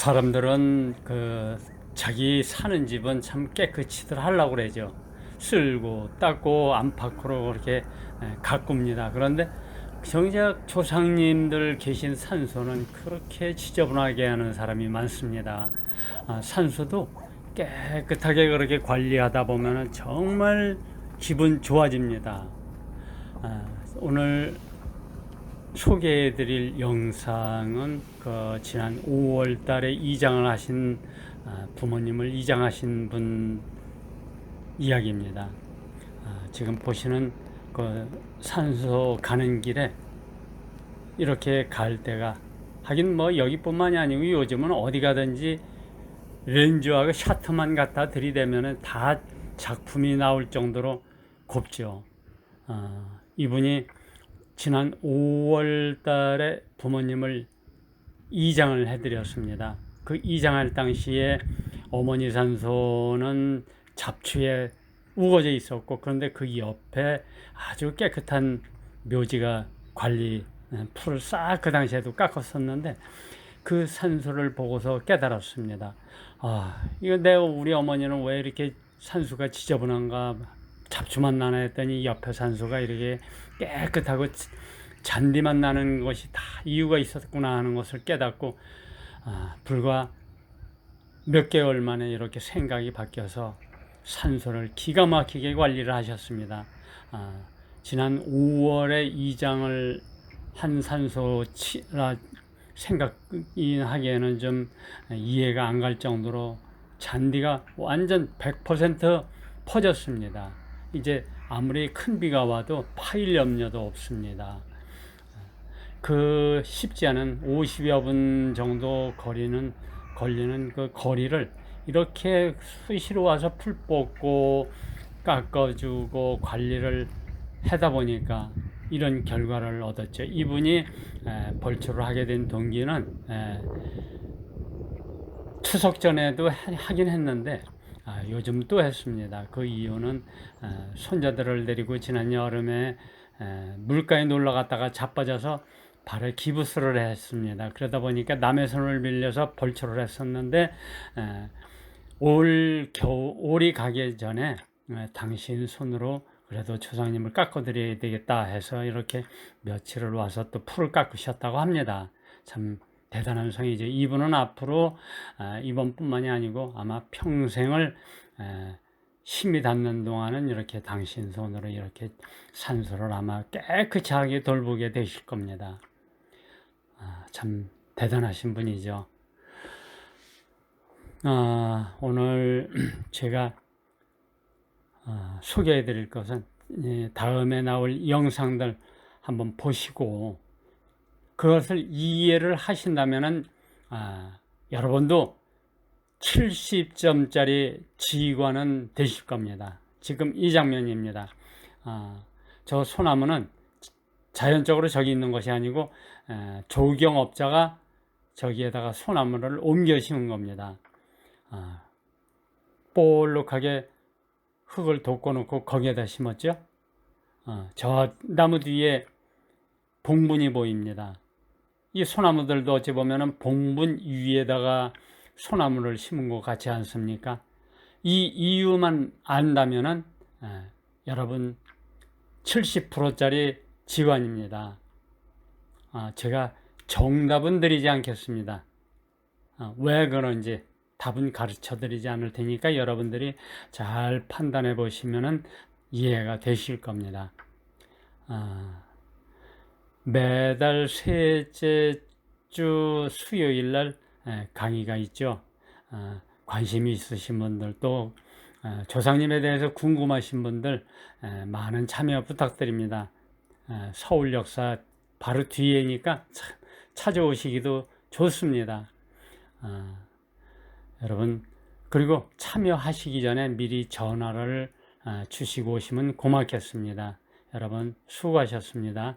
사람들은 그 자기 사는 집은 참 깨끗이들 하려고 그러죠. 쓸고 닦고 안팎으로 그렇게 에, 가꿉니다. 그런데 정작 조상님들 계신 산소는 그렇게 지저분하게 하는 사람이 많습니다. 아, 산소도 깨끗하게 그렇게 관리하다 보면 정말 기분 좋아집니다. 아, 오늘 소개해드릴 영상은 그 지난 5월 달에 이장을 하신 아, 부모님을 이장하신 분 이야기입니다. 아, 지금 보시는 그 산소 가는 길에 이렇게 갈 때가 하긴 뭐 여기뿐만이 아니고 요즘은 어디 가든지 렌즈하고 샤트만 갖다 들이대면은 다 작품이 나올 정도로 곱죠. 아, 이분이 지난 5월 달에 부모님을 이장을 해드렸습니다. 그 이장할 당시에 어머니 산소는 잡초에 우거져 있었고 그런데 그 옆에 아주 깨끗한 묘지가 관리 풀을 싹 그 당시에도 깎았었는데 그 산소를 보고서 깨달았습니다. 아, 이거 내 우리 어머니는 왜 이렇게 산소가 지저분한가 잡초만 나나 했더니 옆에 산소가 이렇게 깨끗하고 잔디만 나는 것이 다 이유가 있었구나 하는 것을 깨닫고 아, 불과 몇 개월 만에 이렇게 생각이 바뀌어서 산소를 기가 막히게 관리를 하셨습니다. 아, 지난 5월에 이장을 한 산소치라 생각이 하기에는 좀 이해가 안 갈 정도로 잔디가 완전 100% 퍼졌습니다. 이제 아무리 큰 비가 와도 파일 염려도 없습니다. 그 쉽지 않은 50여 분 정도 거리는 걸리는 그 거리를 이렇게 수시로 와서 풀 뽑고 깎아주고 관리를 하다 보니까 이런 결과를 얻었죠. 이분이 에, 벌초를 하게 된 동기는 에, 추석 전에도 하- 하긴 했는데 아, 요즘 또 했습니다. 그 이유는 에, 손자들을 데리고 지난 여름에 에, 물가에 놀러 갔다가 자빠져서 발에 기부스를 했습니다. 그러다 보니까 남의 손을 빌려서 벌초를 했었는데 에, 올 겨우 올이 가기 전에 에, 당신 손으로 그래도 조상님을 깎아드려야 되겠다 해서 이렇게 며칠을 와서 또 풀을 깎으셨다고 합니다. 참 대단한 성이죠. 이분은 앞으로 아, 이번뿐만이 아니고 아마 평생을 에, 힘이 닿는 동안은 이렇게 당신 손으로 이렇게 산소를 아마 깨끗이 하게 돌보게 되실 겁니다. 아, 참 대단하신 분이죠. 아, 오늘 제가 아, 소개해 드릴 것은 예, 다음에 나올 영상들 한번 보시고 그것을 이해를 하신다면은 아, 여러분도 70점짜리 지휘관은 되실 겁니다. 지금 이 장면입니다. 아, 저 소나무는 자연적으로 저기 있는 것이 아니고 에, 조경업자가 저기에다가 소나무를 옮겨 심은 겁니다. 아, 볼록하게 흙을 돋궈놓고 거기에다 심었죠. 어, 저 나무 뒤에 봉분이 보입니다. 이 소나무들도 어찌 보면은 봉분 위에다가 소나무를 심은 것 같지 않습니까? 이 이유만 안다면은 에, 여러분 70%짜리 지관입니다. 아, 제가 정답은 드리지 않겠습니다. 아, 왜 그런지 답은 가르쳐 드리지 않을 테니까 여러분들이 잘 판단해 보시면은 이해가 되실 겁니다. 아, 매달 셋째 주 수요일 날 에, 강의가 있죠. 아, 관심이 있으신 분들 또 아, 조상님에 대해서 궁금하신 분들 에, 많은 참여 부탁드립니다. 에, 서울 역사 바로 뒤에니까 차- 찾아오시기도 좋습니다. 아, 여러분 그리고 참여하시기 전에 미리 전화를 아, 주시고 오시면 고맙겠습니다. 여러분 수고하셨습니다.